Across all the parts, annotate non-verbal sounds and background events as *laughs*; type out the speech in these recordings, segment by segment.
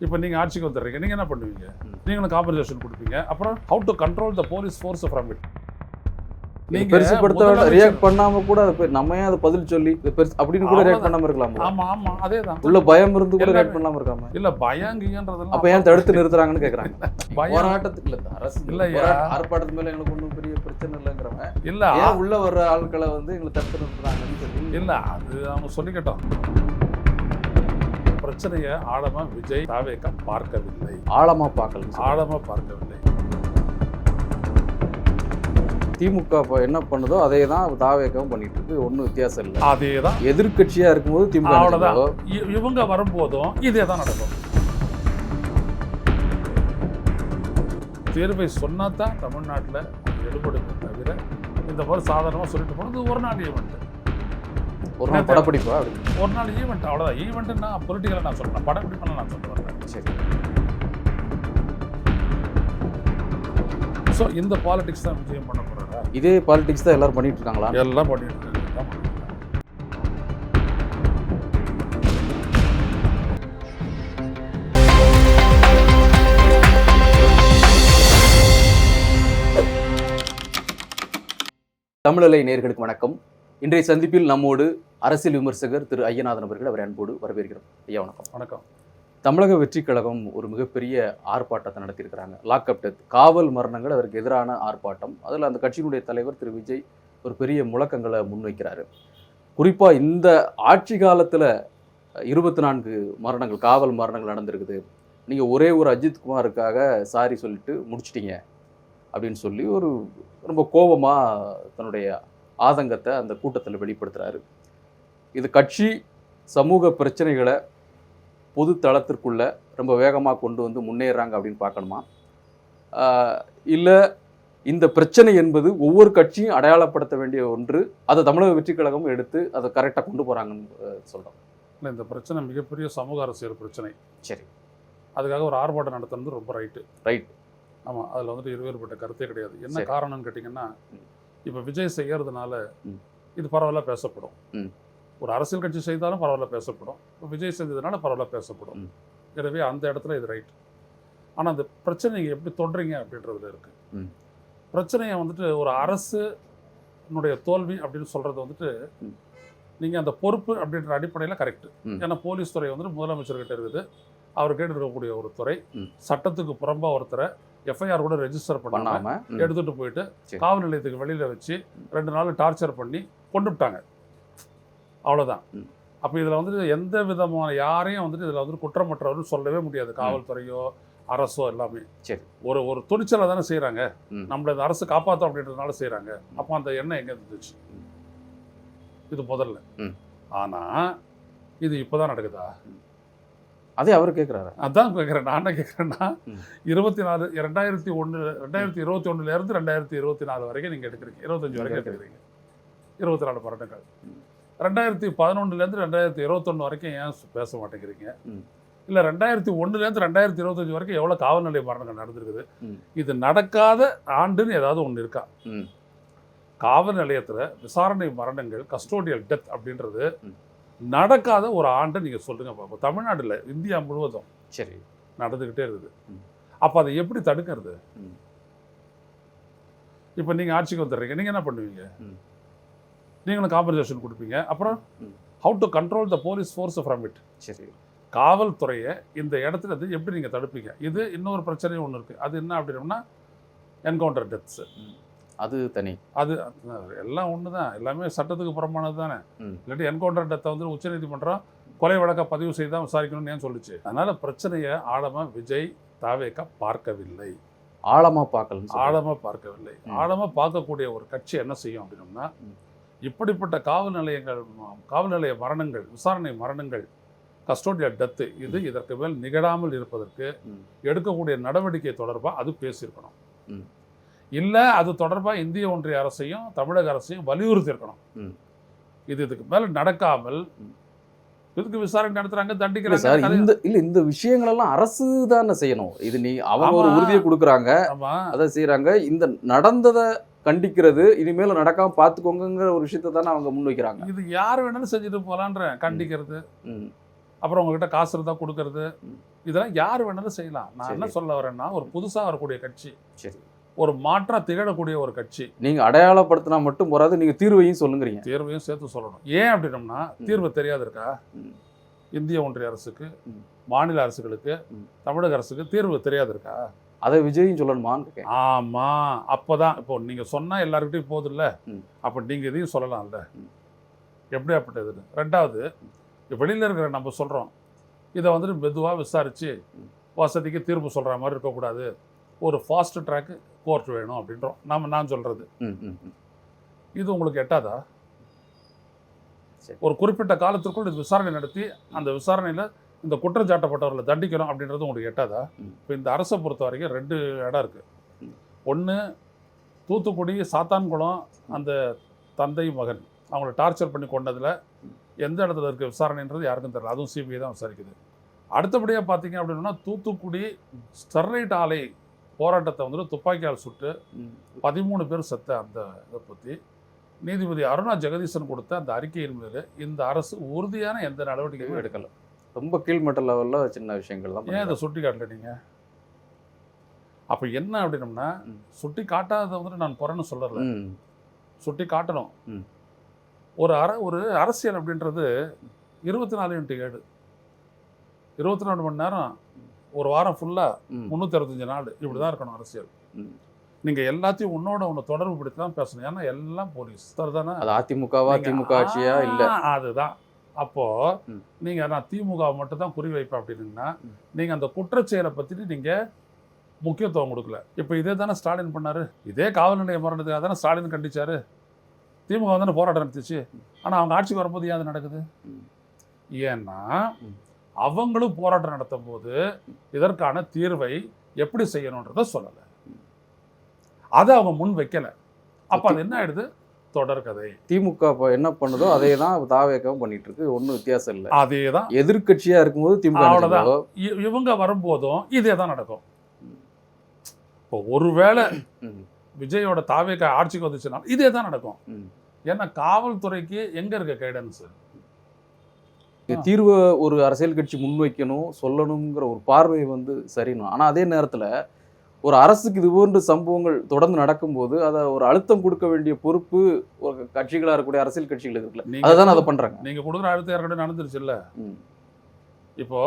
இப்போ நீங்கள் ஆட்சிக்கு வந்துடுறீங்க. நீங்கள் என்ன பண்ணுவீங்க. நீங்களும் காம்பன்சேஷன் கொடுப்பீங்க. அப்புறம் how to control the police force from it நீங்க பெருசுப்படுத்த ரியாக்ட் பண்ணாம கூட அது நம்ம ஏன் அதை பதில் சொல்லி பெருசு அப்படின்னு கூட ரியாக்ட் பண்ணாம இருக்கலாம் ஆமா ஆமா அதே தான் உள்ள பயம் இருந்து கூட ரியாக்ட் பண்ணாம இருக்காம. இல்ல பயங்கின்றதெல்லாம் அப்ப ஏன் தடுத்து நிறுத்துறாங்கன்னு கேக்குறாங்க. போராட்டத்துக்கு இல்ல அரசு. போராட்ட- ஆர்ப்பாட்டத்து மேல எங்களுக்கு ஒன்றும் பெரிய பிரச்சனை இல்லைங்கிறவங்க இல்ல ஏன் உள்ள வர்ற ஆட்களை வந்து எங்களை தடுத்து நிறுத்துறாங்கன்னு சொல்லி இல்ல அது அவங்க சொல்லிக்கிட்டோம். பிரச்சனையை ஆழமா விஜய் தாவேக்க பார்க்கவில்லை. ஆழமா பார்க்கல ஆழமா பார்க்கவில்லை. திமுக என்ன பண்ணுதோ அதே தான் தாவேக்கவும் பண்ணிட்டு இருக்கு. ஒன்றும் வித்தியாசம் இல்லை. அதேதான். எதிர்க்கட்சியா இருக்கும்போது திமுக இ- இவங்க வரும்போதும் இதே தான் நடக்கும். தீர்வை சொன்னா தான் தமிழ்நாட்டில் எடுபடுமே தவிர இந்த மாதிரி சாதாரணமாக சொல்லிட்டு போனது ஒரு நாள் ஈவெண்ட் ஒரு நாள் படப்பிடிப்பா அப்படி. ஒரு நாள் ஈவெண்ட் அவ்வளோதான் ஈவெண்ட்னா பொலிட்டிக்கலாக நான் சொல்றேன். படப்பிடிப்பெல்லாம் நான் சொல்ல வரேன் சரி. ஸோ இந்த பாலிடிக்ஸ் தான் விஜயம் பண்ண போறாரா? இதே பாலிடிக்ஸ் தான் எல்லாரும் பண்ணிட்டு இருக்காங்களா? எல்லாம் பண்ணிட்டு இருக்காங்க. எல்லாம் பண்ணிட்டு இருக்காங்க. தமிழலை நேர்களுக்கு வணக்கம். இன்றைய சந்திப்பில் நம்மோடு அரசியல் விமர்சகர் திரு ஐயநாதன் அவர்கள் அவரை அன்போடு வரவேற்கிறோம். ஐயா வணக்கம். வணக்கம். தமிழக வெற்றிக் கழகம் ஒரு மிகப்பெரிய ஆர்ப்பாட்டத்தை நடத்தியிருக்கிறாங்க. லாக்அப் டெத் காவல் மரணங்கள் அதற்கு எதிரான ஆர்ப்பாட்டம். அதில் அந்த கட்சியினுடைய தலைவர் திரு விஜய் ஒரு பெரிய முழக்கங்களை முன்வைக்கிறாரு. குறிப்பாக இந்த ஆட்சி காலத்தில் இருபத்தி நான்கு மரணங்கள் காவல் மரணங்கள் நடந்திருக்குது. நீங்கள் ஒரே ஒரு அஜித் குமாருக்காக சாரி சொல்லிட்டு முடிச்சிட்டீங்க அப்படின்னு சொல்லி ஒரு ரொம்ப கோபமாக தன்னுடைய ஆதங்கத்தை அந்த கூட்டத்தில் வெளிப்படுத்துகிறாரு இது கட்சி சமூக பிரச்சனைகளை பொது தளத்திற்குள்ள ரொம்ப வேகமாக கொண்டு வந்து முன்னேறாங்க அப்படின்னு பார்க்கணுமா? இல்லை இந்த பிரச்சனை என்பது ஒவ்வொரு கட்சியும் அடையாளப்படுத்த வேண்டிய ஒன்று அதை தமிழக வெற்றிக் கழகம் எடுத்து அதை கரெக்டாக கொண்டு போகிறாங்கன்னு சொல்கிறோம் இல்லை இந்த பிரச்சனை மிகப்பெரிய சமூக அரசியல் பிரச்சனை. சரி. அதுக்காக ஒரு ஆர்ப்பாட்டம் நடத்துறது ரொம்ப ரைட்டு ரைட் ஆமாம் அதில் வந்துட்டு இருவேறுபட்ட கருத்தே கிடையாது. என்ன. காரணம்னு கேட்டிங்கன்னா. இப்போ விஜய் செய்யறதுனால ம். இது பரவாயில்ல பேசப்படும். ஒரு அரசியல் கட்சி செய்தாலும் பரவாயில்ல பேசப்படும் இப்போ விஜய் செஞ்சதுனால பரவாயில்ல பேசப்படும். எனவே அந்த இடத்துல இது ரைட் ஆனால் அந்த பிரச்சனை நீங்கள் எப்படி தொடுறீங்க அப்படின்றதுல இருக்கு ம். பிரச்சனையை வந்துட்டு ஒரு அரசு னுடைய தோல்வி அப்படின்னு சொல்றது வந்துட்டு. நீங்கள் அந்த பொறுப்பு அப்படின்ற அடிப்படையில் கரெக்ட். ஏன்னா போலீஸ் துறை வந்துட்டு முதலமைச்சர்கிட்ட இருக்குது அவர் கேட்டு இருக்கக்கூடிய ஒரு துறை. சட்டத்துக்கு புறம்பா ஒருத்தரை எஃப்ஐஆர் கூட ரெஜிஸ்டர் பண்ணாம எடுத்துட்டு போயிட்டு. காவல் நிலையத்துக்கு வெளியில வச்சு ரெண்டு நாள் டார்ச்சர் பண்ணி கொண்டுட்டாங்க அவ்வளவுதான். ம். அப்ப இதுல வந்துட்டு எந்த விதமான யாரையும் வந்துட்டு இதுல வந்துட்டு குற்றமற்றவர்கள் சொல்லவே முடியாது. காவல்துறையோ அரசோ எல்லாமே. சரி. ஒரு ஒரு துணிச்சலை தானே செய்றாங்க. ம். நம்மள இந்த அரசு காப்பாற்றும் அப்படின்றதுனால செய்றாங்க. அப்போ அந்த எண்ணம் எங்க இருந்துச்சு. இது முதல்ல. ம். ஆனா இது இப்பதான் நடக்குதா? அதே அவர் கேட்குறாரு அதான் கேட்குறேன் நான் என்ன கேட்குறேன்னா. இருபத்தி நாலு ரெண்டாயிரத்தி ஒன்று ரெண்டாயிரத்தி இருபத்தி ஒண்ணுல இருந்து ரெண்டாயிரத்தி இருபத்தி நாலு வரைக்கும் நீங்கள் எடுக்கிறீங்க இருபத்தஞ்சு வரைக்கும். எடுக்கிறீங்க இருபத்தி நாலு வருடங்கள். ரெண்டாயிரத்தி பதினொன்றுலேருந்து ரெண்டாயிரத்தி இருபத்தொன்று வரைக்கும் ஏன் பேச மாட்டேங்கிறீங்க. இல்லை ரெண்டாயிரத்தி ஒன்றுலேருந்து ரெண்டாயிரத்தி இருபத்தஞ்சு வரைக்கும் எவ்வளோ காவல் நிலைய மரணங்கள் நடந்திருக்குது. இது நடக்காத ஆண்டுன்னு ஏதாவது ஒன்று இருக்கா காவல் நிலையத்தில் விசாரணை மரணங்கள் கஸ்டோடியல் டெத் அப்படின்றது. நடக்காத ஒரு ஆண்டு நீங்கள் சொல்லுங்க பார்ப்போம் தமிழ்நாட்டில் இந்தியா முழுவதும் சரி. நடந்துக்கிட்டே இருக்குது. அப்போ அதை எப்படி தடுக்கிறது. இப்போ நீங்கள் ஆட்சிக்கு வந்துடுறீங்க. நீங்கள் என்ன பண்ணுவீங்க. நீங்களும் காம்பன்சேஷன் கொடுப்பீங்க. அப்புறம். How to control the police force from it சரி. காவல்துறையை இந்த இடத்துல இருந்து எப்படி நீங்கள் தடுப்பீங்க? இது இன்னொரு பிரச்சனையும் ஒன்று இருக்குது அது என்ன அப்படின்னா என்கவுண்டர் டெத்ஸு அது தனி அது எல்லாம் ஒன்று தான் எல்லாமே சட்டத்துக்கு புறம்பானது தானே. இல்லாட்டி என்கவுண்டர் டெத்தை வந்து உச்சநீதிமன்றம் கொலை வழக்கை பதிவு செய்து தான் விசாரிக்கணும்னு ஏன் சொல்லுச்சு அதனால பிரச்சனையை ஆழமாக விஜய் தாவேக்கா பார்க்கவில்லை ஆழமா பார்க்கலன்னு சொல்றாரு. ஆழமா பார்க்கவில்லை ம். ஆழமா பார்க்கக்கூடிய ஒரு கட்சி என்ன செய்யும் அப்படின்னம்னா. இப்படிப்பட்ட காவல் நிலையங்கள் காவல் நிலைய மரணங்கள் விசாரணை மரணங்கள் கஸ்டோடியல் டெத்து இது இதற்கு மேல் நிகழாமல் இருப்பதற்கு. எடுக்கக்கூடிய நடவடிக்கை தொடர்பா அது பேசியிருக்கணும். இல்ல அது தொடர்பா இந்திய ஒன்றிய அரசையும் தமிழக அரசையும் வலியுறுத்தி இருக்கணும் ம். இது இதுக்கு மேல நடக்காமல். இதுக்கு விசாரணை நடத்துறாங்க இல்ல சார் தண்டிக்கிறாங்க இந்த இல்ல இந்த விஷயங்கள் எல்லாம் அரசு தானே செய்யணும் இது நீ அவங்க ஒரு. உறுதியை கொடுக்குறாங்க அதை செய்றாங்க இந்த நடந்ததை கண்டிக்கிறது இனிமேல நடக்காம பாத்துக்கோங்கிற ஒரு விஷயத்தை தானே அவங்க முன்வைக்கிறாங்க இது யார் வேணாலும் செஞ்சுட்டு போலான்ற கண்டிக்கிறது. அப்புறம் உங்ககிட்ட காசு இருந்தால் கொடுக்கறது. இதெல்லாம் யார் வேணாலும் செய்யலாம் நான் என்ன. சொல்ல வரேன்னா ஒரு புதுசாக வரக்கூடிய கட்சி சரி ஒரு மாற்றா திகழக்கூடிய ஒரு கட்சி. நீங்க அடையாளப்படுத்தினா மட்டும் போறாது நீங்க தீர்வையும் சொல்லுங்கிறீங்க. தீர்வையும் சேர்த்து சொல்லணும். ஏன் அப்படின்னம்னா தீர்வு தெரியாது இருக்கா. இந்திய ஒன்றிய அரசுக்கு. மாநில அரசுகளுக்கு. தமிழக அரசுக்கு தீர்வு தெரியாது இருக்கா அதை விஜயும் சொல்லணுமான்னு இருக்கேன். ஆமா. அப்பதான் இப்போ நீங்க சொன்னா எல்லாருக்கிட்டையும் போதில்ல. ம். அப்ப நீங்க இதையும் சொல்லலாம்ல. ம். எப்படியாப்பட்டதுன்னு ரெண்டாவது வெளியில இருக்கிற நம்ம சொல்றோம். இதை வந்துட்டு மெதுவா விசாரிச்சு. வசதிக்கு தீர்ப்பு சொல்ற மாதிரி இருக்கக்கூடாது. ஒரு ஃபாஸ்ட் ட்ராக் கோர்ட் வேணும் அப்படின்றோம் நம்ம நான் ம். இது உங்களுக்கு எட்டாதா. ஒரு குறிப்பிட்ட காலத்திற்குள் இது விசாரணை நடத்தி அந்த விசாரணையில இந்த குற்றச்சாட்டப்பட்டவர்களை தண்டிக்கணும் அப்படின்றது உங்களுக்கு எட்டாதா. இப்போ இந்த அரசை பொறுத்த வரைக்கும் ரெண்டு இடம் இருக்கு ம். ஒன்று தூத்துக்குடி சாத்தான்குளம் அந்த தந்தை மகன் அவங்கள டார்ச்சர் பண்ணி கொண்டதுல எந்த இடத்துல இருக்க விசாரணைன்றது யாருக்கும் தெரியல அதுவும் சிபிஐ தான் விசாரிக்குது அடுத்தபடியாக பார்த்தீங்க அப்படின்னா தூத்துக்குடி ஸ்டெர்லைட் ஆலை போராட்டத்தை வந்துட்டு துப்பாக்கியால் சுட்டு. பதிமூணு பேர் செத்த அந்த இதை பற்றி நீதிபதி அருணா ஜெகதீசன் கொடுத்த அந்த அறிக்கையின் மீது இந்த அரசு உறுதியான எந்த நடவடிக்கையும் எடுக்கல ரொம்ப கீழ்மட்ட லெவல்ல சின்ன விஷயங்கள் தான் ஏன் இதை. சுட்டி காட்டல நீங்க அப்ப என்ன அப்படின்னம்னா. சுட்டி காட்டாத வந்துட்டு நான் குறைன்னு சொல்லல சுட்டி காட்டணும். ஒரு அர ஒரு அரசியல் அப்படின்றது இருபத்தி நாலு இன்ட்டு ஏழு இருபத்தி நாலு மணி நேரம் ஒரு வாரம் ஃபுல்லா ம், முந்நூற்றி அறுபத்தஞ்சு நாள் இப்படி தான் இருக்கணும் அரசியல். ம். நீங்க எல்லாத்தையும் உன்னோட ஒன்று தொடர்பு படுத்தி தான் பேசணும். ஏன்னா எல்லாம் போலீஸ் தானே? அது அதிமுகவா திமுக ஆட்சியா இல்ல? அதுதான். அப்போ ம். நீங்க நான் திமுக மட்டும் தான் குறிவைப்பேன் அப்படின்னீங்கன்னா ம். நீங்க அந்த குற்றச்செயலை பத்திட்டு நீங்க முக்கியத்துவம் கொடுக்கல. இப்போ இதே தானே ஸ்டாலின் பண்ணாரு. இதே காவல் நிலையம் மரணத்துக்காக தானே ஸ்டாலின் கண்டிச்சாரு. திமுக தானே போராட்டம் நடத்துச்சு. ஆனா அவங்க ஆட்சிக்கு வரும்போது ஏன் அது நடக்குது. ஏன்னா. அவங்களும் போராட்டம் நடத்தும் போது இதற்கான தீர்வை எப்படி செய்யணுன்றத சொல்லலை. அதை அவங்க முன் வைக்கல. அப்ப அது என்ன ஆயிடுது? தொடர்கதை திமுக இப்ப என்ன பண்ணுதோ அதே தான் தாவேக்கவும் பண்ணிட்டு இருக்கு. ஒன்றும் வித்தியாசம் இல்லை. அதே தான் எதிர்க்கட்சியா இருக்கும்போது திமுக இ- இவங்க வரும்போதும் இதே தான் நடக்கும். இப்போ ஒருவேளை விஜயோட தாவேக ஆட்சிக்கு வந்துச்சுன்னா இதே தான் நடக்கும். ஏன்னா காவல்துறைக்கு எங்க இருக்க கைடன்ஸ் தீர்வை ஒரு அரசியல் கட்சி முன்வைக்கணும் சொல்லணுங்கிற ஒரு பார்வை வந்து சரிணும் ஆனா அதே நேரத்துல ஒரு அரசுக்கு இது போன்ற சம்பவங்கள் தொடர்ந்து நடக்கும்போது அதை ஒரு அழுத்தம் கொடுக்க வேண்டிய பொறுப்பு ஒரு கட்சிகளா இருக்கக்கூடிய அரசியல் கட்சிகளுக்கு இருக்குல்ல. அதை அதை பண்றாங்க. நீங்க கொடுக்குற அழுத்தம் ஏற்கனவே நடந்துருச்சு இல்ல. இப்போ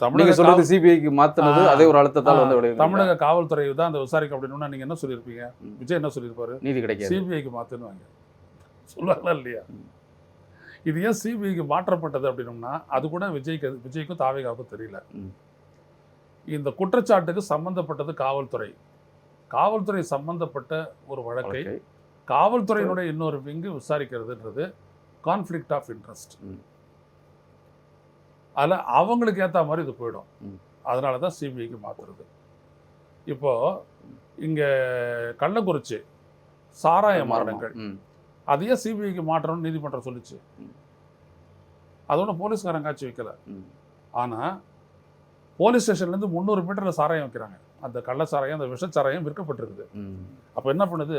தமிழக சொல்றது சிபிஐக்கு மாத்துனது அதே ஒரு அழுத்தத்தால் வந்து விளைவு தமிழக காவல்துறை தான் அந்த விசாரிக்க அப்படின்னா நீங்க என்ன சொல்லியிருப்பீங்க. விஜய் என்ன சொல்லியிருப்பாரு? நீதி கிடைக்காது. சிபிஐக்கு மாத்துன்னு சொல்லுவாங்களா இல்லையா. இது ஏன் சிபிஐக்கு மாற்றப்பட்டது அப்படின்னம்னா அது கூட விஜய்க்கு விஜய்க்கும் தாவேகாவுக்கும் தெரியல. இந்த குற்றச்சாட்டுக்கு சம்பந்தப்பட்டது காவல்துறை காவல்துறை சம்பந்தப்பட்ட ஒரு வழக்கை. காவல்துறையினுடைய இன்னொரு விங்கு விசாரிக்கிறதுன்றது கான்ஃப்ளிக்ட் ஆஃப் இன்ட்ரெஸ்ட். அதில் அவங்களுக்கு ஏற்ற மாதிரி இது போயிடும். அதனால தான் சிபிஐக்கு மாற்றுறது இப்போ இங்கே கள்ளக்குறிச்சி சாராய மரணங்கள். அதையே சிபிஐக்கு மாற்றணும்னு நீதிமன்றம் சொல்லுச்சு. அதோட போலீஸ்காரன் காட்சி வைக்கல. ஆனால் போலீஸ் ஸ்டேஷன்லேருந்து முந்நூறு மீட்டரில் சாராயம் வைக்கிறாங்க அந்த கள்ள சாராயம் அந்த விஷ சாராயம் விற்கப்பட்டிருக்குது. அப்போ என்ன பண்ணுது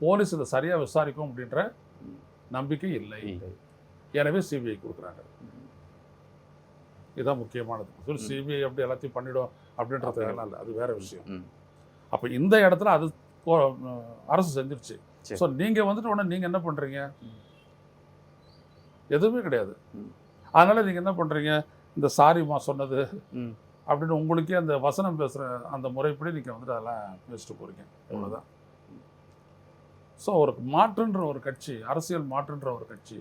போலீஸ் இதை சரியாக விசாரிக்கும் அப்படின்ற. நம்பிக்கை இல்லை. எனவே சிபிஐ கொடுக்குறாங்க இதுதான் முக்கியமானது சொல்லி. சிபிஐ அப்படி எல்லாத்தையும் பண்ணிடும் அப்படின்றது வேலை இல்லை அது வேற விஷயம். அப்போ இந்த இடத்துல அது அரசு செஞ்சிருச்சு சரி. ஸோ நீங்கள் வந்துட்டு உடனே நீங்கள் என்ன பண்ணுறீங்க. எதுவுமே கிடையாது. அதனால நீங்கள் என்ன பண்ணுறீங்க இந்த சாரிம்மா சொன்னது. அப்படின்னு உங்களுக்கே அந்த வசனம் பேசுகிற அந்த முறைப்படி நீங்கள் வந்துட்டு அதெல்லாம் பேசிட்டு போகிறீங்க அவ்வளோதான் ஸோ ஒரு மாற்றுன்ற ஒரு கட்சி அரசியல் மாற்றுன்ற ஒரு கட்சி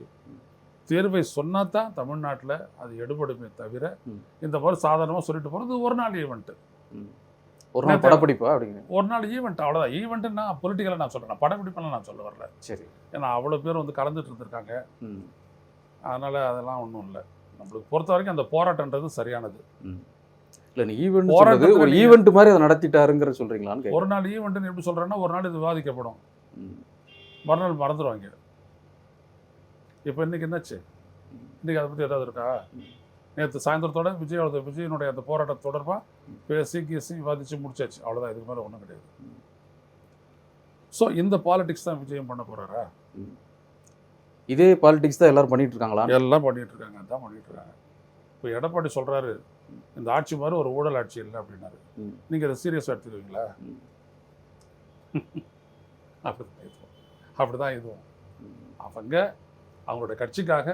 தேர்வை சொன்னா தான் தமிழ்நாட்டில் அது எடுபடுமே தவிர. இந்த மாதிரி சாதாரணமாக சொல்லிட்டு போகிறது ஒரு நாள் ஈவெண்ட்டு. ஒரு நாள் படப்பிடிப்பா அப்படிங்க ஒரு நாள் ஈவெண்ட் அவ்வளோதான் ஈவெண்ட்டுன்னா பொலிட்டிக்கலாக நான் சொல்கிறேன் படப்பிடிப்பெல்லாம் நான் சொல்ல வரல. சரி. ஏன்னா அவ்வளோ பேர் வந்து கலந்துட்டு இருந்திருக்காங்க. ம். அதனால் அதெல்லாம் ஒன்றும் இல்லை. நம்மளுக்கு பொறுத்த வரைக்கும் அந்த போராட்டன்றது சரியானது. இல்ல நீ ஈவெண்ட் போராட்டத்துல ஒரு ஈவெண்ட் மாதிரி அதை நடத்திட்டாருங்கிற சொல்றீங்களான்னு கேக்குறேன். ஒரு நாள் ஈவெண்ட்டுன்னு எப்படி சொல்கிறேன்னா ஒரு நாள் இது விவாதிக்கப்படும். மறுநாள் மறந்துடுவாங்க இப்போ இன்னைக்கு என்னாச்சு? இன்னைக்கு அதை பற்றி ஏதாவது இருக்கா? நேற்று சாயந்தரத்தோட விஜயோட விஜயனுடைய அந்த போராட்டம் தொடர்பாக பேசி கீசி விவாதிச்சு முடிச்சாச்சு. அவ்வளோதான் இதுக்கு மேலே ஒன்றும் கிடையாது. ஸோ இந்த பாலிடிக்ஸ் தான் விஜயம் பண்ண போறாரா? ம். இதே பாலிடிக்ஸ் தான் எல்லாரும் பண்ணிட்டு இருக்காங்களா? எல்லாம் பண்ணிட்டு இருக்காங்க. அதான் பண்ணிட்டு இருக்காங்க. இப்போ எடப்பாடி சொல்றாரு இந்த ஆட்சி மாதிரி ஒரு ஊழல் ஆட்சி இல்லை அப்படின்னாரு. ம். நீங்க இதை சீரியஸாக எடுத்துக்குவீங்களா. *laughs* அப்படிதான் இதுவும் அப்படிதான் இதுவும் அவங்க அவங்களுடைய கட்சிக்காக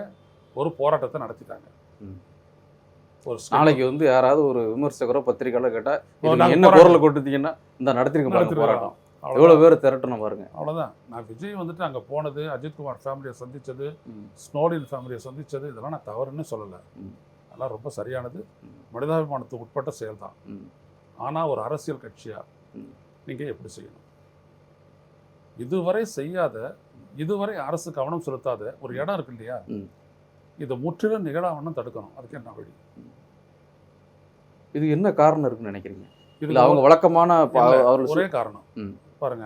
ஒரு போராட்டத்தை நடத்திட்டாங்க. நாளைக்கு வந்து யாராவது ஒரு விமர்சகரோ பத்திரிக்கையாளோ கேட்டா ஓ, இதுக்கு நாங்க என்ன. குரலை கொட்டுத்தீங்கன்னா இந்த நடத்திருக்க பாருங்க. போராட்டம். எவ்வளவு பேர் திரட்டணும் பாருங்க அவ்வளவுதான் நான் விஜய் வந்துட்டு அங்க போனது அஜித்குமார் ஃபேமிலியை சந்திச்சது ம். ஸ்னோலின் ஃபேமிலியை சந்திச்சது இதெல்லாம் நான் தவறுன்னு சொல்லலை. அதெல்லாம் ரொம்ப சரியானது. மனிதாபிமானத்துக்கு உட்பட்ட செயல் தான் ம். ஆனா ஒரு அரசியல் கட்சியா ம். நீங்க எப்படி செய்யணும் இதுவரை செய்யாத இதுவரை அரசு கவனம் செலுத்தாத ஒரு இடம் இருக்கு இல்லையா. இதை முற்றிலும் நிகழாமன்னு தடுக்கணும் அதுக்கு என்ன வழி இது என்ன காரணம் இருக்குன்னு நினைக்கிறீங்க? இதுல அவங்க வழக்கமான அவர்கள் ஒரே காரணம். ம். பாருங்க.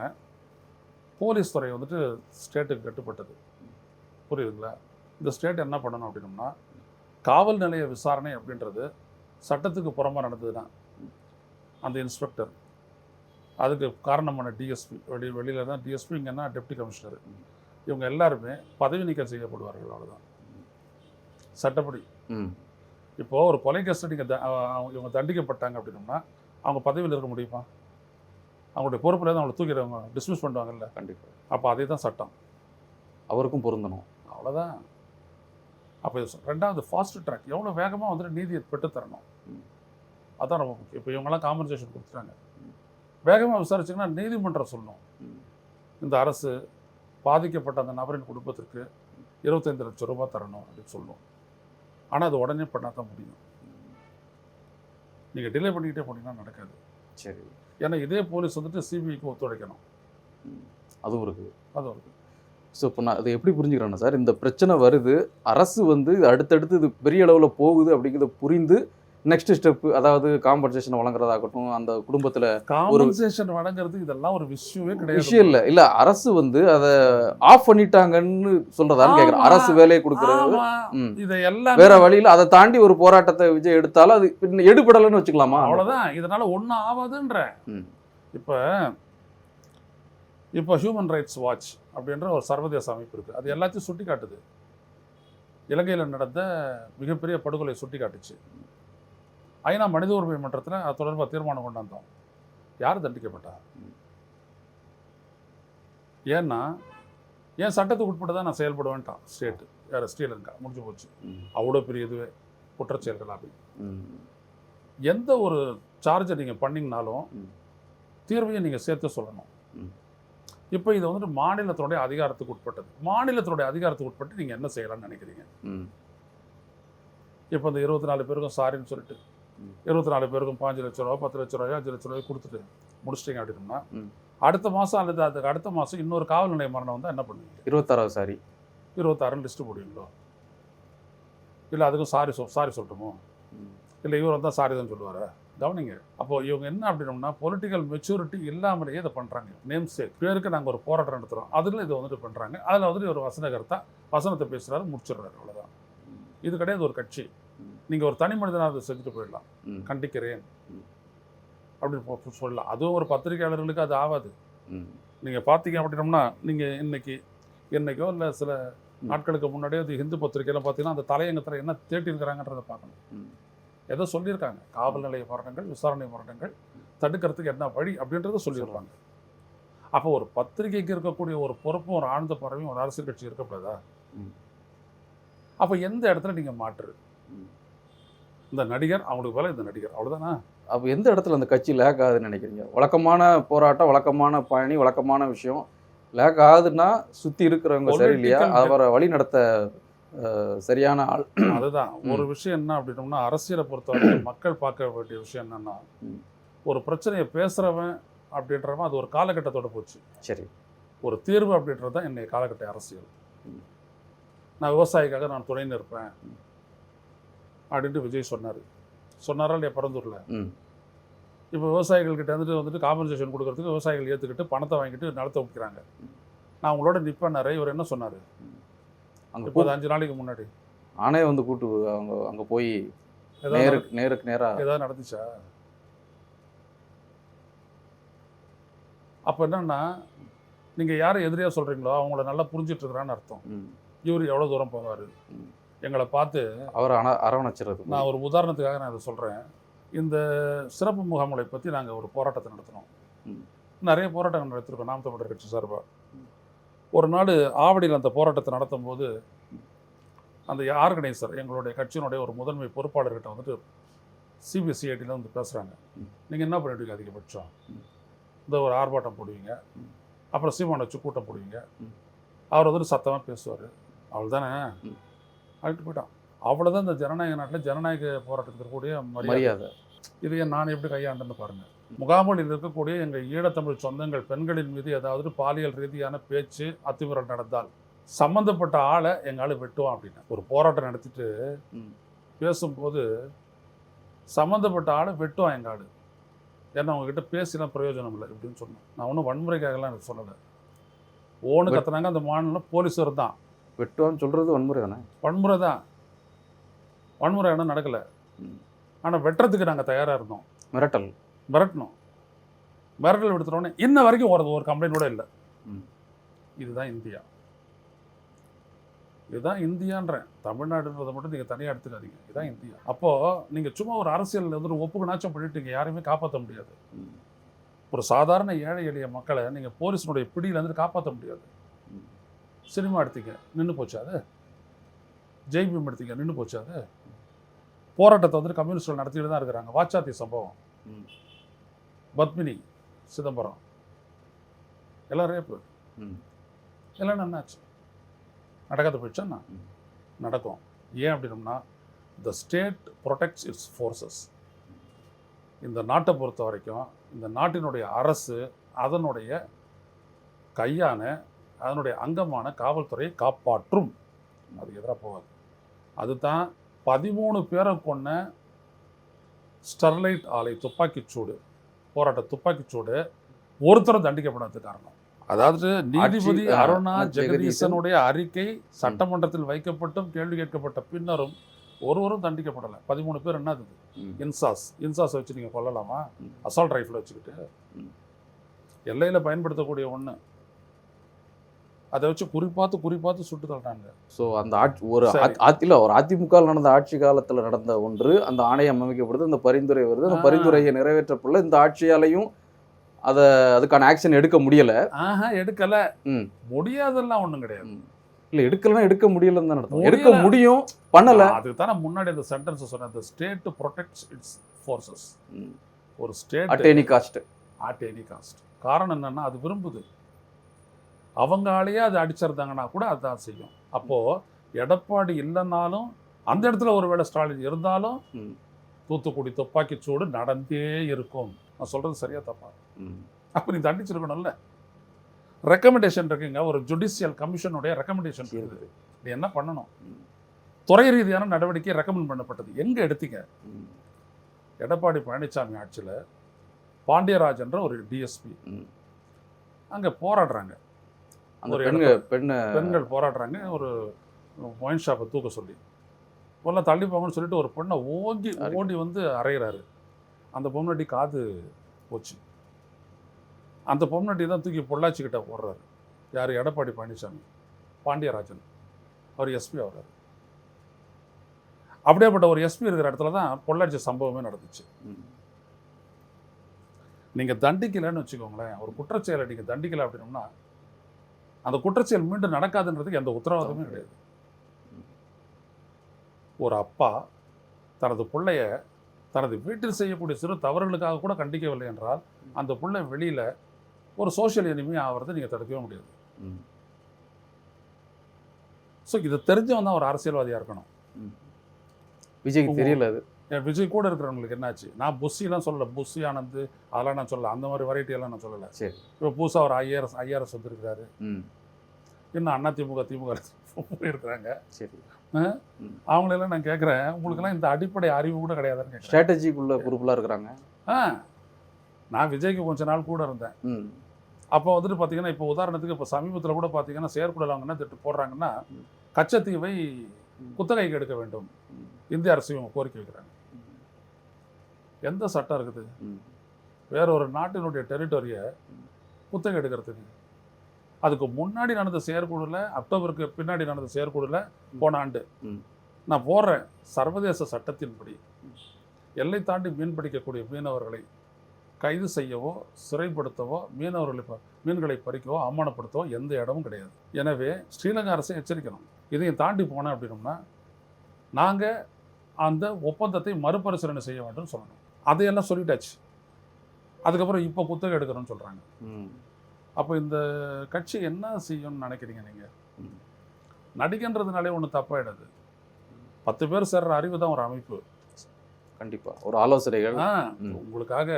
போலீஸ் துறை வந்துட்டு ஸ்டேட்டுக்கு கட்டுப்பட்டது. புரியுதுங்களா? இந்த ஸ்டேட் என்ன பண்ணணும் அப்படின்னம்னா காவல் நிலைய விசாரணை அப்படின்றது சட்டத்துக்கு புறமா நடந்ததுன்னா அந்த இன்ஸ்பெக்டர். அதுக்கு காரணமான டிஎஸ்பி வெளி வெளியில தான் டிஎஸ்பி இங்கன்னா டெப்டி கமிஷனர் இவங்க எல்லாருமே பதவி நீக்கம் செய்யப்படுவார்கள் அவ்வளவுதான். சட்டப்படி. இப்போ ஒரு கொலை கஸ்டடி இவங்க தண்டிக்கப்பட்டாங்க அப்படின்னம்னா அவங்க பதவியில் இருக்க முடியுமா? அவங்களுடைய பொறுப்புல இருந்து அவங்களை தூக்கி அவங்க டிஸ்மிஸ் பண்ணுவாங்கல்ல. கண்டிப்பா. அப்போ அதே தான் சட்டம். அவருக்கும் பொருந்தணும். அவ்வளோதான் அப்போ ரெண்டாவது ஃபாஸ்ட் ட்ராக் எவ்வளோ வேகமாக வந்துட்டு நீதியை பெற்று தரணும் ம். அதான் ரொம்ப முக்கியம். இப்போ இவங்கெல்லாம் காம்பன்சேஷன் கொடுத்துட்டாங்க. வேகமாக விசாரிச்சிங்கன்னா நீதிமன்றம் சொல்லணும். இந்த அரசு பாதிக்கப்பட்ட அந்த நபரின் குடும்பத்திற்கு இருபத்தைந்து லட்சம் ரூபாய் தரணும் அப்படின்னு சொல்லணும். ஆனால் அது உடனே பண்ணால் தான் முடியும். நீங்கள் டிலே பண்ணிக்கிட்டே போனீங்கன்னா நடக்காது. சரி. ஏன்னா இதே போலீஸ் வந்துட்டு சிபிஐக்கு ஒத்துழைக்கணும். அதுவும் இருக்கு. அது ஒரு ஸோ இப்போ நான் அதை எப்படி புரிஞ்சுக்கிறேன்னா சார் இந்த பிரச்சனை வருது அரசு வந்து இது அடுத்தடுத்து இது பெரிய அளவில் போகுது அப்படிங்கிறத புரிந்து நெக்ஸ்ட் ஸ்டெப் அதாவது காம்பன்சேஷன் வழங்குறதாகட்டும் அந்த குடும்பத்தில் காம்பன்சேஷன் வழங்குறது இதெல்லாம் ஒரு விஷயமே கிடையாது. விஷயம் இல்லை. இல்லை அரசு வந்து அதை ஆஃப் பண்ணிட்டாங்கன்னு சொல்றதான்னு கேட்குறேன். அரசு வேலையை கொடுக்குறது. ஆமா. ம். இதை எல்லாம் வேற வழியில் அதை தாண்டி ஒரு போராட்டத்தை விஜய் எடுத்தாலும் அது எடுபடலைன்னு வச்சுக்கலாமா? அவ்வளவுதான். இதனால ஒண்ணும் ஆகாதுன்ற. இப்ப இப்போ ஹியூமன் ரைட்ஸ் வாட்ச் அப்படின்ற ஒரு சர்வதேச அமைப்பு இருக்கு. அது எல்லாத்தையும் சுட்டி காட்டுது இலங்கையில் நடந்த மிகப்பெரிய படுகொலை சுட்டி காட்டுச்சு ஐநா மனித உரிமை மன்றத்தில் அது தொடர்பாக தீர்மானம் கொண்டாந்தோம் யார் தண்டிக்கப்பட்டா ஏன்னா என் சட்டத்துக்கு உட்பட்டு தான் நான் செயல்படுவேன்ட்டான் ஸ்டேட்டு யார் ஸ்ரீலங்கா முடிஞ்சு போச்சு. அவ்வளோ பெரிய இதுவே குற்றச்செயல்கள் அப்படி. எந்த ஒரு சார்ஜை நீங்கள் பண்ணீங்கனாலும். தீர்வையும் நீங்கள் சேர்த்து சொல்லணும். இப்போ இது வந்துட்டு மாநிலத்தினுடைய அதிகாரத்துக்கு உட்பட்டது மாநிலத்தினுடைய அதிகாரத்துக்கு உட்பட்டு நீங்கள் என்ன செய்யலாம்னு நினைக்கிறீங்க. இப்போ இந்த இருபத்தி நாலு பேருக்கும் சாரின்னு சொல்லிட்டு. இருபத்தி நாலு பேருக்கும் பாஞ்சு லட்ச ரூபா பத்து லட்ச ரூபாய் அஞ்சு லட்ச ரூபாய் கொடுத்துட்டு முடிச்சிட்டிங்க அப்படின்னா. அடுத்த மாதம் அல்லது அதுக்கு அடுத்த மாதம் இன்னொரு காவல் நிலைய மரணம் வந்தால் என்ன பண்ணுவீங்க? இருபத்தாறாவது சாரி. இருபத்தாறுன்னு லிஸ்ட்டு போடுவீங்களோ? இல்லை அதுக்கும் சாரி சொல் சாரி சொல்லட்டுமோ. இல்லை இவர் வந்தால் சாரி தான் சொல்லுவாரா? கவனிங்க. அப்போ இவங்க என்ன அப்படின்னோம்னா பொலிட்டிக்கல் மெச்சூரிட்டி இல்லாமலேயே இதை பண்ணுறாங்க நேம் சேக் பேருக்கு நாங்கள் ஒரு போராட்டம் நடத்துகிறோம் அதில் இதை வந்துட்டு பண்ணுறாங்க அதில் வந்துட்டு ஒரு வசனகர்த்தா வசனத்தை பேசுகிறாரு முடிச்சிடுறாரு. அவ்வளோதான் இது கிடையாது ஒரு கட்சி. நீங்கள் ஒரு தனி மனிதனாக அதை செஞ்சுட்டு போயிடலாம். கண்டிக்கிறேன். அப்படின்னு சொல்லலாம் அதுவும் ஒரு பத்திரிகையாளர்களுக்கு அது ஆகாது. நீங்கள் பார்த்தீங்க அப்படின்னோம்னா நீங்கள் இன்னைக்கு என்னைக்கோ இல்லை சில. நாட்களுக்கு முன்னாடியே அது ஹிந்து பத்திரிகையெல்லாம் பார்த்தீங்கன்னா அந்த தலையங்கத்தில் என்ன தேட்டியிருக்கிறாங்கன்றதை பார்க்கணும். ஏதோ சொல்லியிருக்காங்க காவல் நிலைய மரணங்கள் விசாரணை மரணங்கள் தடுக்கிறதுக்கு என்ன வழி அப்படின்றத சொல்லியிருப்பாங்க அப்போ ஒரு பத்திரிகைக்கு இருக்கக்கூடிய ஒரு பொறுப்பும் ஒரு ஆழ்ந்த பறவையும் ஒரு அரசியல் கட்சி இருக்கக்கூடாதா. அப்போ எந்த இடத்துல நீங்கள் மாற்று. இந்த நடிகர் அவங்களுக்கு வேலை இந்த நடிகர். அவ்வளோதானா அப்போ எந்த இடத்துல அந்த கட்சி லேக் ஆகுதுன்னு நினைக்கிறீங்க? வழக்கமான போராட்டம் வழக்கமான பயணி வழக்கமான விஷயம். லேக் ஆகுதுன்னா சுற்றி இருக்கிறவங்க சரியில்லையா Political அவரை வழி நடத்த சரியான ஆள். அதுதான். ஒரு விஷயம் என்ன அப்படின்னோம்னா அரசியலை பொறுத்த வரைக்கும் *coughs* மக்கள் பார்க்க வேண்டிய விஷயம் என்னன்னா. ஒரு பிரச்சனையை பேசுறவன் அப்படின்றவன் அது ஒரு காலகட்டத்தோட போச்சு. சரி. ஒரு தீர்வு அப்படின்றது தான் இன்னைய காலகட்ட அரசியல். நான் விவசாயிக்காக நான் துணை நிற்பேன். அப்படின்ட்டு விஜய் சொன்னார். சொன்னாரா இல்லையா பரந்தூரில் இப்போ விவசாயிகள்கிட்ட வந்துட்டு வந்துட்டு காம்பன்சேஷன் கொடுக்கறதுக்கு விவசாயிகள் ஏற்றுக்கிட்டு பணத்தை வாங்கிட்டு நிலத்தை விற்கிறாங்க நான் உங்களோட நிற்பேன்னாரு இவர் என்ன சொன்னார்? அங்கே அஞ்சு நாளைக்கு முன்னாடி. ஆனே வந்து கூட்டு அவங்க அங்கே போய் நேருக்கு நேருக்கு நேராக ஏதாவது நடந்துச்சா? அப்போ என்னன்னா நீங்கள் யாரை எதிரியாக சொல்கிறீங்களோ அவங்கள நல்லா புரிஞ்சிட்டு இருக்கிறான்னு அர்த்தம். இவர் எவ்வளோ தூரம் போவார். எங்களை பார்த்து அவர் அண அரவணைச்சிறது நான் ஒரு உதாரணத்துக்காக நான் இதை சொல்கிறேன் இந்த சிறப்பு முகாம்களை பற்றி நாங்கள் ஒரு போராட்டத்தை நடத்தினோம். நிறைய போராட்டங்கள் நடத்திருக்கோம் நாம் தமிழர் கட்சி சார்பாக ஒரு நாள் ஆவடியில் அந்த போராட்டத்தை நடத்தும் போது அந்த ஆர்கனைசர் எங்களுடைய கட்சியினுடைய ஒரு முதன்மை பொறுப்பாளர்கிட்ட வந்துட்டு சிபிஎஸ்சிஐடியில் வந்து பேசுகிறாங்க. நீங்கள் என்ன பண்ணிடுவீங்க அதிகபட்சம். இந்த ஒரு ஆர்ப்பாட்டம் போடுவீங்க. அப்புறம் சீமானை வச்சு கூட்டம் போடுவீங்க. அவர் வந்துட்டு சத்தமாக பேசுவார். அவள் தானே ஆகிட்டு போயிட்டான் அவ்வளோதான் இந்த ஜனநாயக நாட்டில் ஜனநாயக போராட்டத்துக்கு இருக்கக்கூடிய மரியாதை. இதை நான் எப்படி கையாண்டேன்னு பாருங்க. முகாம்களில் இருக்கக்கூடிய எங்கள் ஈழத்தமிழ் சொந்தங்கள் பெண்களின் மீது ஏதாவது பாலியல் ரீதியான பேச்சு அத்துமீறல் நடந்தால் சம்பந்தப்பட்ட ஆளை எங்கால வெட்டுவோம் அப்படின்னு. ஒரு போராட்டம் நடத்திட்டு. பேசும்போது சம்மந்தப்பட்ட ஆளை வெட்டுவான் எங்க ஆளு. ஏன்னா அவங்ககிட்ட பேசிலாம் பிரயோஜனம் இல்லை இப்படின்னு சொன்னேன் நான் ஒன்றும் வன்முறைக்காகலாம் எனக்கு சொல்லலை ஓனு கத்துனாங்க அந்த மாநிலம் போலீஸர் தான். வெட்டுவான்னு சொல்றது வன்முறை தானே? வன்முறை தான். வன்முறை ஆனால் நடக்கலை. ஆனால் வெட்டுறதுக்கு நாங்கள் தயாராக இருந்தோம். மிரட்டல். மிரட்டணும். மிரட்டல் விடுத்துட்டோன்னே இன்ன வரைக்கும் ஒரு ஒரு கம்ப்ளைண்ட் கூட இல்லை. இதுதான் இந்தியா. இதுதான் இந்தியான்றேன். தமிழ்நாடுன்றதை மட்டும் நீங்கள் தனியாக எடுத்துக்காதீங்க. இதுதான் இந்தியா. அப்போது நீங்கள் சும்மா ஒரு அரசியல் வந்து ஒரு ஒப்புக்கு நாச்சம் பண்ணிட்டு யாரையுமே காப்பாற்ற முடியாது. ஒரு சாதாரண ஏழை எளிய மக்களை நீங்கள் போலீஸினுடைய பிடியிலேருந்து காப்பாற்ற முடியாது. சினிமா எடுத்தீங்க நின்று போச்சு அது. ஜெய் பீம் எடுத்தீங்க நின்று போச்சு அது. போராட்டத்தை வந்துட்டு கம்யூனிஸ்ட்கள் நடத்திட்டு தான் இருக்கிறாங்க. வாச்சாத்தி சம்பவம். பத்மினி சிதம்பரம். எல்லாம் ரேப்பு. எல்லாம் என்னாச்சு நடக்காத போயிடுச்சா. நடக்கும். ஏன் அப்படின்னம்னா the state protects its forces இந்த நாட்டை பொறுத்த வரைக்கும் இந்த நாட்டினுடைய அரசு அதனுடைய கையான அதனுடைய அங்கமான காவல்துறையை காப்பாற்றும். அதுக்கு எதிராக போகாது. அதுதான் பதிமூணு பேரை கொண்ட ஸ்டெர்லைட் ஆலை துப்பாக்கிச்சூடு போராட்ட துப்பாக்கிச்சூடு ஒருத்தரும் தண்டிக்கப்படாதது காரணம். அதாவது நீதிபதி அருணா. ஜெகதீசனுடைய அறிக்கை சட்டமன்றத்தில் வைக்கப்பட்டும் கேள்வி கேட்கப்பட்ட பின்னரும் ஒருவரும் தண்டிக்கப்படலை. பதிமூணு பேர் என்னது. இன்சாஸ் இன்சாஸ் வச்சு நீங்கள் கொல்லலாமா. அசால்ட் ரைஃபிள் வச்சுக்கிட்டு. எல்லையில் பயன்படுத்தக்கூடிய ஒன்று அதை வச்சு குறிப்பாத்து குறிப்பாத்து சுட்டு தள்ளிட்டாங்க. ஸோ அந்த ஆட்சி ஒரு இல்ல ஒரு அதிமுக நடந்த ஆட்சி காலத்துல நடந்த ஒன்று அந்த ஆணையம் அமைக்கப்படுது அந்த பரிந்துரை வருது. அந்த. பரிந்துரையை நிறைவேற்றப்படல இந்த ஆட்சியாலையும் அத அதுக்கான ஆக்ஷன் எடுக்க முடியல. ஆஹா எடுக்கல. ம். முடியாதெல்லாம் ஒண்ணும் கிடையாது. இல்ல எடுக்கலன்னா எடுக்க முடியலன்னு தான் முடியல. எடுக்க முடியும் பண்ணல. அதுக்கு தான் முன்னாடி அந்த சென்டென்ஸ் சொன்னேன் the state protects its forces. ம். ஒரு state at any cost at any cost காரணம் என்னன்னா அது விரும்புது. அவங்க ஆளையே அது அடிச்சிருந்தாங்கன்னா கூட அதுதான் செய்யும். அப்போ எடப்பாடி இல்லைன்னாலும் அந்த இடத்துல ஒருவேளை ஸ்டாலின் இருந்தாலும். தூத்துக்குடி துப்பாக்கிச் சூடு நடந்தே இருக்கும். நான் சொல்றது சரியா தப்பா? அப்போ நீ தண்டிச்சிருக்கணும்ல. ரெக்கமெண்டேஷன் இருக்குங்க. ஒரு ஜுடிஷியல் கமிஷனுடைய ரெக்கமெண்டேஷன் இருக்குது. நீ என்ன பண்ணணும். துறை ரீதியான நடவடிக்கை ரெக்கமெண்ட் பண்ணப்பட்டது. எங்க எடுத்தீங்க? எடப்பாடி பழனிசாமி ஆட்சியில் பாண்டியராஜன்ற ஒரு டிஎஸ்பி. அங்கே போராடுறாங்க. அந்த ஒரு பெண்க பெண்ணு பெண்கள் போராடுறாங்க. ஒரு ஒயின் ஷாப்பை தூக்க சொல்லி. முதல்ல தள்ளி போங்கன்னு சொல்லிட்டு ஒரு பொண்ணை ஓங்கி ஓடி வந்து அரைகிறாரு அந்த பொம்னாட்டி காது போச்சு. அந்த பொம்னாட்டி தான் தூக்கி பொள்ளாச்சி கிட்ட போடுறாரு யார்? எடப்பாடி பழனிசாமி. பாண்டியராஜன். அவர் எஸ்பி ஆகிறாரு அப்படியேப்பட்ட ஒரு எஸ்பி இருக்கிற இடத்துல தான் பொள்ளாச்சி சம்பவமே நடந்துச்சு. ம். நீங்க தண்டிக்கலைன்னு வச்சுக்கோங்களேன். ஒரு குற்றச்செயலை நீங்க தண்டிக்கல அப்படின்னோம்னா அந்த குற்றச்செயல் மீண்டும் நடக்காதுன்றதுக்கு எந்த உத்தரவாதமே கிடையாது. ஒரு அப்பா தனது பிள்ளைய தனது வீட்டில் செய்யக்கூடிய சிறு தவறுகளுக்காக கூட கண்டிக்கவில்லை என்றால் அந்த பிள்ளை வெளியில ஒரு சோஷியல் எனிமி ஆகிறத நீங்க தடுக்கவே முடியாது. ஸோ இதை தெரிஞ்சவன் தான் ஒரு அரசியல்வாதியா இருக்கணும். விஜய்க்கு தெரியல அது. விஜய் கூட இருக்கிறவங்களுக்கு என்னாச்சு? நான் புஸ்ஸிலாம் சொல்லலை. புஸ்ஸி ஆனந்த் அதெல்லாம் நான் சொல்லலை. அந்த மாதிரி எல்லாம் நான் சொல்லலை. சரி. இப்போ புதுசாக ஒரு ஐஆர்எஸ் ஐஆர்எஸ் வந்திருக்கிறாரு. ம். இன்னும் அண்ணா திமுக திமுக *laughs* போயிருக்கிறாங்க சரி. அவங்களெல்லாம் நான் கேட்குறேன். உங்களுக்கெல்லாம் இந்த அடிப்படை அறிவு கூட கிடையாதுன்னு கேட்குறேன். ஸ்ட்ராட்டஜிக்குள்ள பொறுப்புலாம் இருக்கிறாங்க. ஆ. நான் விஜய்க்கு கொஞ்ச நாள் கூட இருந்தேன். அப்போ வந்துட்டு பார்த்தீங்கன்னா இப்போ உதாரணத்துக்கு இப்போ சமீபத்தில் கூட பார்த்தீங்கன்னா செயற்குழல் அவங்க என்ன திட்டு போடுறாங்கன்னா. கச்சத்தீவை குத்தகைக்கு எடுக்க வேண்டும். இந்திய அரசு இவங்க கோரிக்கை வைக்கிறாங்க. எந்த சட்டம் இருக்குது. வேற ஒரு நாட்டினுடைய டெரிட்டரியை குத்தகை எடுக்கிறதுக்கு. அதுக்கு முன்னாடி நடந்த செயற்குழுல அக்டோபருக்கு பின்னாடி நடந்த செயற்குழுல போன ஆண்டு. நான் போடுறேன். சர்வதேச சட்டத்தின்படி. எல்லை தாண்டி மீன் பிடிக்கக்கூடிய மீனவர்களை கைது செய்யவோ சிறைப்படுத்தவோ மீனவர்களை மீன்களை பறிக்கவோ அவமானப்படுத்தவோ எந்த இடமும் கிடையாது. எனவே ஸ்ரீலங்கா அரசை எச்சரிக்கணும். இதையும் தாண்டி போனேன் அப்படின்னோம்னா நாங்கள் அந்த ஒப்பந்தத்தை மறுபரிசீலனை செய்ய வேண்டும் சொல்லணும். அதையெல்லாம் சொல்லிட்டாச்சு. அதுக்கப்புறம் இப்போ குத்தகை எடுக்கிறோம்னு சொல்கிறாங்க ம். அப்போ இந்த கட்சி என்ன செய்யும்னு நினைக்கிறீங்க நீங்கள். நடிகன்றதுனாலே ஒன்றும் தப்பாயிடாது. பத்து பேர் சேர்ற அறிவு தான் ஒரு அமைப்பு. கண்டிப்பா. ஒரு ஆலோசனைகள். உங்களுக்காக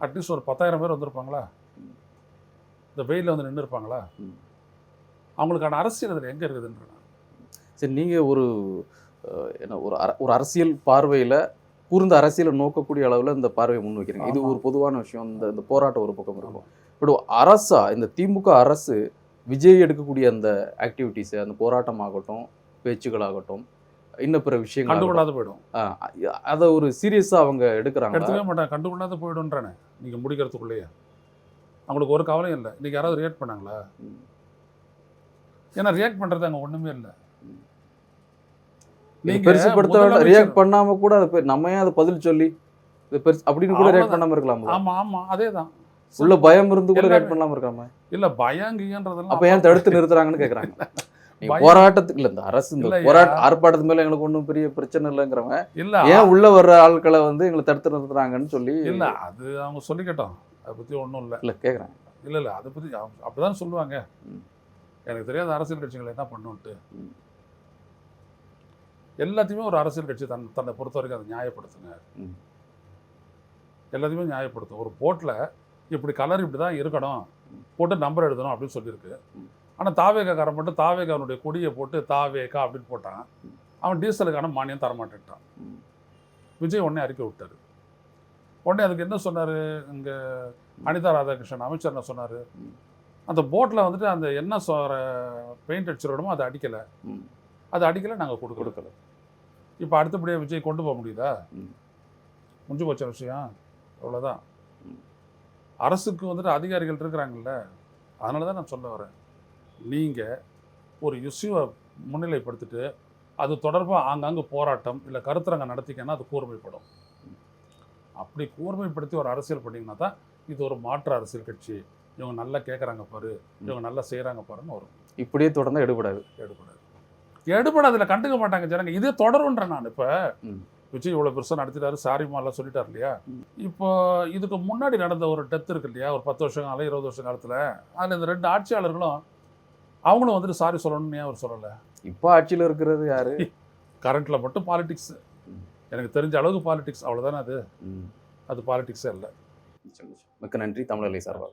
அட்லீஸ்ட் ஒரு பத்தாயிரம் பேர் வந்திருப்பாங்களா. இந்த வெயிலில் வந்து நின்று இருப்பாங்களா. அவங்களுக்கான அரசியல் அதில் எங்கே இருக்குதுன்ற சரி நீங்க ஒரு என்ன ஒரு ஒரு அரசியல் பார்வையில கூர்ந்த அரசியலை நோக்கக்கூடிய அளவுல இந்த பார்வையை முன் வைக்கிறீங்க. இது. ஒரு பொதுவான விஷயம். இந்த இந்த போராட்டம் ஒரு பக்கம் இருக்கும். பட் அரசா இந்த திமுக அரசு விஜய் எடுக்கக்கூடிய அந்த ஆக்டிவிட்டிஸ் அந்த போராட்டம் ஆகட்டும் பேச்சுக்களாகட்டும் இன்னும் பிற விஷயங்கள் கண்டுகொள்ளாத போயிடும். அதை ஒரு சீரியஸா அவங்க எடுக்கிறாங்க எடுத்துக்கவே மாட்டாங்க. கண்டுகொள்ளாத போயிடும்ன்றானே. நீங்கள் முடிக்கிறதுக்குள்ளேயே. அவங்களுக்கு ஒரு கவலையும் இல்லை. இன்னைக்கு யாராவது ரியாக்ட் பண்ணாங்களா. ஏன்னா ரியாக்ட் பண்ணுறது அங்கே ஒன்றுமே இல்லை. நீங்க பெருசு படுத்த முதலமைச்சர்- ரியாக்ட் பண்ணாம கூட அதை நம்ம ஏன் அதை பதில் சொல்லி? இது பெருசு அப்படின்னு கூட ரியாக்ட். பண்ணாம இருக்கலாம் ஆமா ஆமா அதே தான் உள்ள பயம் இருந்து கூட ரியாக்ட் பண்ணாம இருக்காம? இல்ல பயங்கின்றதெல்லாம் அப்ப ஏன் தடுத்து நிறுத்துறாங்கன்னு கேக்குறாங்க. *laughs* போராட்டத்துக்கு இல்ல இந்த அரசு இந்த? போராட்ட ஆர்ப்பாட்டத்து மேல எங்களுக்கு ஒன்றும் பெரிய பிரச்சனை இல்லைங்கிறவங்க இல்ல ஏன் உள்ள வர்ற ஆட்களை வந்து எங்களை தடுத்து நிறுத்துறாங்கன்னு சொல்லி இல்ல அது அவங்க சொல்லிக்கட்டும். அதை பத்தி ஒண்ணும் இல்ல. இல்ல கேக்குறாங்க. இல்ல இல்ல அதை பத்தி அவங்க அப்படிதான் சொல்லுவாங்க. எனக்கு தெரியாத அரசியல் கட்சிகள் என்ன பண்ணுன்ட்டு. எல்லாத்தையுமே ஒரு அரசியல் கட்சி தன் தன்னை பொறுத்த வரைக்கும் அதை நியாயப்படுத்துங்க. எல்லாத்தையுமே நியாயப்படுத்தும் ஒரு போட்டில் இப்படி கலர் இப்படி தான் இருக்கணும் போட்டு நம்பர் எழுதணும் அப்படின்னு சொல்லியிருக்கு. ஆனால் தாவேகாக்காரன் மட்டும் தாவேகானுடைய கொடியை போட்டு தாவேகா அப்படின்னு போட்டான் அவன் டீசலுக்கான மானியம் தரமாட்டேன்ட்டான். விஜய் உடனே அறிக்கை விட்டார் உடனே அதுக்கு என்ன சொன்னார் இங்கே அனிதா ராதாகிருஷ்ணன் அமைச்சர் என்ன சொன்னார். அந்த போட்டில் வந்துட்டு அந்த என்ன பெயிண்ட் அடிச்சிடணுமோ அதை அடிக்கலை. அது அடிக்கலை நாங்கள் கொடுக்கல கொடுக்கல இப்போ அடுத்தபடியாக விஜய் கொண்டு போக முடியுதா. முடிஞ்சு போச்ச விஷயம். அவ்வளோதான். அரசுக்கு வந்துட்டு அதிகாரிகள் இருக்கிறாங்கல்ல அதனால தான் நான் சொல்ல வரேன். நீங்கள் ஒரு இஷ்யூவை முன்னிலைப்படுத்திட்டு அது தொடர்பாக ஆங்காங்கு போராட்டம் இல்லை கருத்தரங்கம் நடத்திக்கன்னா அது கூர்மைப்படும். அப்படி கூர்மைப்படுத்தி ஒரு அரசியல் பண்ணிங்கன்னா தான் இது ஒரு மாற்று அரசியல் கட்சி. இவங்க நல்லா கேட்குறாங்க பாரு இவங்க நல்லா செய்கிறாங்க பாருன்னு வரும். இப்படியே தொடர்ந்தா எடுபடாது. எடுபடாது. எடுபடாது அதில் கண்டுக்க மாட்டாங்க ஜனங்க. இதே தொடருன்றேன் நான் இப்போ. விஜய் இவ்வளோ பெருசாக நடத்திட்டாரு சாரிமாலாம் சொல்லிட்டார் இல்லையா. இப்போ இதுக்கு முன்னாடி நடந்த ஒரு டெத் இருக்கு இல்லையா? ஒரு பத்து வருஷம் காலம் இருபது வருஷம் காலத்தில். அதில் இந்த ரெண்டு ஆட்சியாளர்களும் அவங்களும் வந்துட்டு சாரி சொல்லணும்னு அவர் சொல்லலை? இப்ப ஆட்சியில இருக்கிறது யாரு? கரண்ட்டில் மட்டும் பாலிடிக்ஸ். எனக்கு தெரிஞ்ச அளவுக்கு பாலிடிக்ஸ் அவ்வளோதானே அது. அது பாலிடிக்ஸே இல்லை. மிக்க நன்றி தமிழலை சார்பாக.